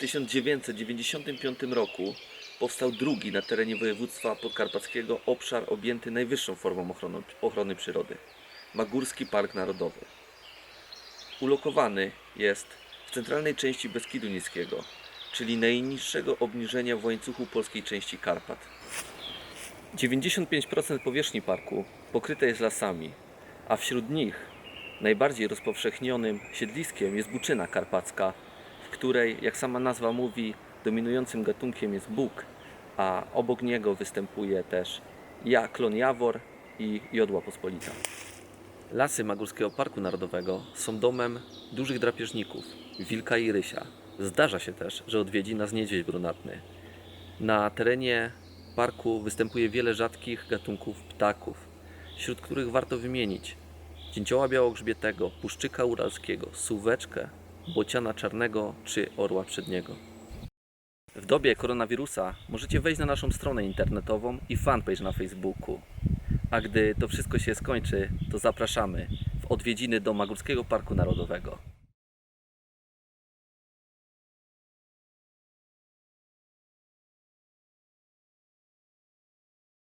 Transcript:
1995 roku powstał drugi na terenie województwa podkarpackiego obszar objęty najwyższą formą ochrony, ochrony przyrody Magórski Park Narodowy. Ulokowany jest w centralnej części Beskidu Niskiego, czyli najniższego obniżenia w łańcuchu polskiej części Karpat. 95% powierzchni parku pokryte jest lasami, a wśród nich najbardziej rozpowszechnionym siedliskiem jest buczyna karpacka, której, jak sama nazwa mówi, dominującym gatunkiem jest bóg, a obok niego występuje też ja, klon jawor i jodła pospolita. Lasy Magórskiego Parku Narodowego są domem dużych drapieżników, wilka i rysia. Zdarza się też, że odwiedzi nas niedźwiedź brunatny. Na terenie parku występuje wiele rzadkich gatunków ptaków, wśród których warto wymienić dzięcioła białogrzbietego, puszczyka uralskiego, suweczkę, bociana czarnego czy orła przedniego. W dobie koronawirusa możecie wejść na naszą stronę internetową i fanpage na Facebooku. A gdy to wszystko się skończy, to zapraszamy w odwiedziny do Magórskiego Parku Narodowego.